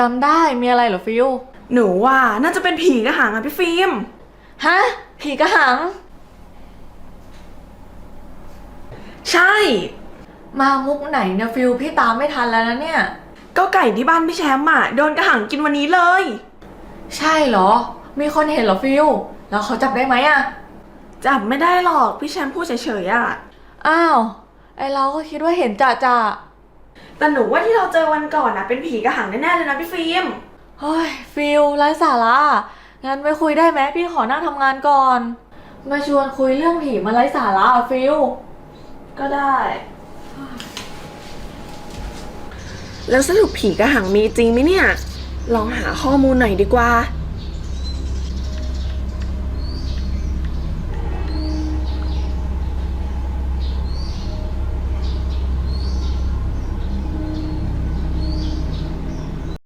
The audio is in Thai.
จำได้มีอะไรเหรอฟิลหนูว่าน่าจะเป็นผีกระหังอะพี่ฟิล์มฮะผีกระหัง ใช่ มามุกไหนเนี่ยฟิลพี่ตามไม่ทันแล้วนะเนี่ย ก็ไก่ที่บ้านพี่แชมป์อะโดนกระหังกินวันนี้เลย ใช่เหรอ มีคนเห็นเหรอฟิลแล้วเขาจับได้ไหมอะจับไม่ได้หรอกพี่แชมป์พูดเฉยๆอะอ้าวไอเราก็คิดว่าเห็นจ่าจ่า แต่หนูว่าที่เราเจอวันก่อนอะเป็นผีกระหังแน่ๆเลยนะพี่ฟิล์ม เฮ้ยฟิลไร้สาระงั้นไปคุยได้ไหมพี่ขอนั่งทำงานก่อน มาชวนคุยเรื่องผีมาไร้สาระอะฟิลก็ได้ แล้วสรุปผีกระหังมีจริงไหมเนี่ย ลองหาข้อมูลหน่อยดีกว่า